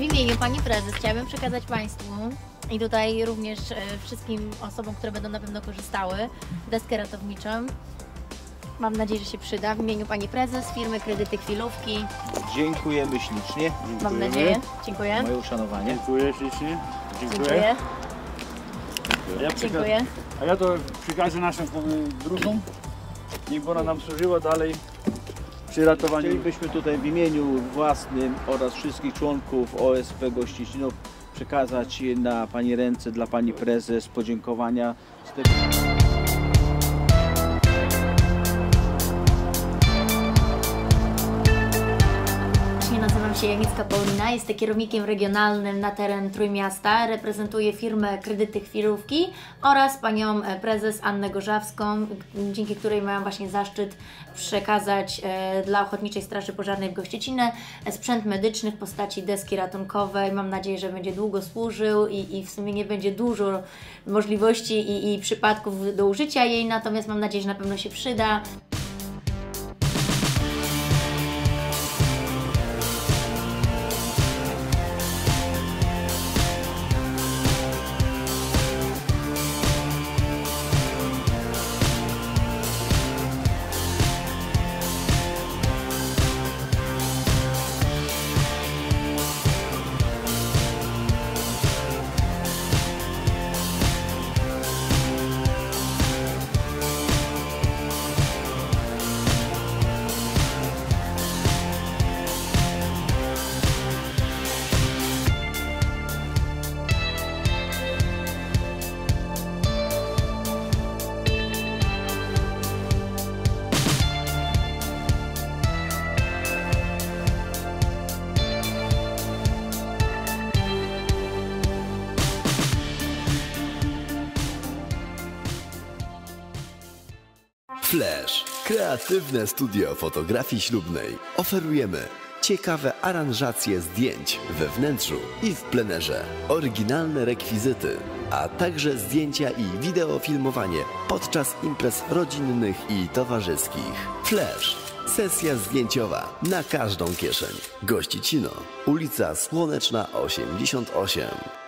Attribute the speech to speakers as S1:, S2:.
S1: imieniu pani prezes chciałabym przekazać Państwu i tutaj również e, wszystkim osobom, które będą na pewno korzystały, deskę ratowniczą. Mam nadzieję, że się przyda. W imieniu pani prezes firmy Kredyty Chwilówki.
S2: Dziękujemy ślicznie.
S1: Mam nadzieję. Dziękuję.
S2: Moje uszanowanie.
S3: Dziękuję ślicznie.
S1: Dziękuję.
S3: A ja,
S1: Dziękuję.
S3: a ja to przekażę naszym y, drugom. Niech ona nam służyła dalej przy ratowaniu.
S2: Chcielibyśmy tutaj w imieniu własnym oraz wszystkich członków OSP Gościcinów przekazać na Pani ręce dla Pani Prezes podziękowania
S1: się Janicka Paulina, jestem kierownikiem regionalnym na teren Trójmiasta. Reprezentuję firmę Kredyty Chwilówki oraz panią e, prezes Annę Gorzawską, dzięki której miałam właśnie zaszczyt przekazać e, dla Ochotniczej Straży Pożarnej w Gościecinę e, sprzęt medyczny w postaci deski ratunkowej. Mam nadzieję, że będzie długo służył i, i w sumie nie będzie dużo możliwości i, i przypadków do użycia jej, natomiast mam nadzieję, że na pewno się przyda.
S4: Flash. Kreatywne studio fotografii ślubnej. Oferujemy ciekawe aranżacje zdjęć we wnętrzu i w plenerze, oryginalne rekwizyty, a także zdjęcia i wideofilmowanie podczas imprez rodzinnych i towarzyskich. Flash. Sesja zdjęciowa na każdą kieszeń. Gościcino, ulica Słoneczna 88.